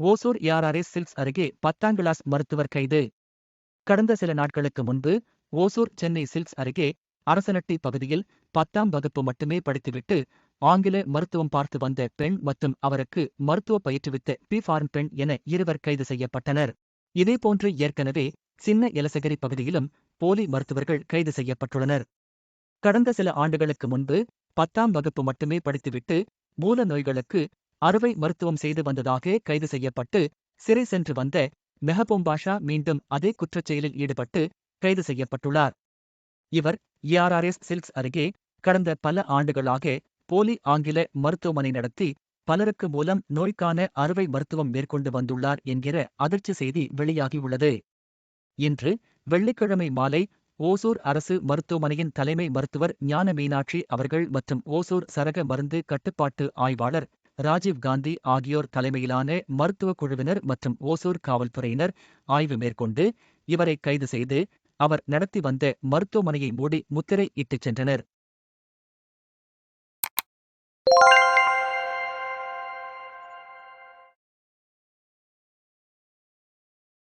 Hosur ARRS silks அருகே பத்தாம் class மருத்துவர் கைது. கடந்த சில நாட்களுக்கு முன்பு ஓசூர் சென்னை சில்க்ஸ் அருகே அரசனட்டி பகுதியில் பத்தாம் வகுப்பு மட்டுமே படித்துவிட்டு ஆங்கில மருத்துவம் பார்த்து வந்த பெண் மற்றும் அவருக்கு மருத்துவ பயிற்றுவித்த பி ஃபார்ம் பெண் என இருவர் கைது செய்யப்பட்டனர். இதேபோன்று ஏற்கனவே சின்ன எலசகரி பகுதியிலும் போலி மருத்துவர்கள் கைது செய்யப்பட்டுள்ளனர். கடந்த சில ஆண்டுகளுக்கு முன்பு பத்தாம் வகுப்பு மட்டுமே படித்துவிட்டு மூல நோய்களுக்கு அறுவை மருத்துவம் செய்து வந்ததாக கைது செய்யப்பட்டு சிறை சென்று வந்த மெஹபூம் பாஷா மீண்டும் அதே குற்றச்செயலில் ஈடுபட்டு கைது செய்யப்பட்டுள்ளார். இவர் ஏஆர்ஆர்எஸ் சில்க்ஸ் அருகே கடந்த பல ஆண்டுகளாக போலி ஆங்கில மருத்துவமனை நடத்தி பலருக்கு மூலம் நோய்க்கான அறுவை மருத்துவம் மேற்கொண்டு வந்துள்ளார் என்கிற அதிர்ச்சி செய்தி வெளியாகியுள்ளது. இன்று வெள்ளிக்கிழமை மாலை ஓசூர் அரசு மருத்துவமனையின் தலைமை மருத்துவர் ஞான மீனாட்சி அவர்கள் மற்றும் ஓசூர் சரக மருந்து கட்டுப்பாட்டு ஆய்வாளர் ராஜீவ் காந்தி ஆகியோர் தலைமையிலான மருத்துவக் குழுவினர் மற்றும் ஓசூர் காவல்துறையினர் ஆய்வு மேற்கொண்டு இவரை கைது செய்து அவர் நடத்தி வந்த மருத்துவமனையை மூடி முத்திரை இட்டுச் சென்றனர்.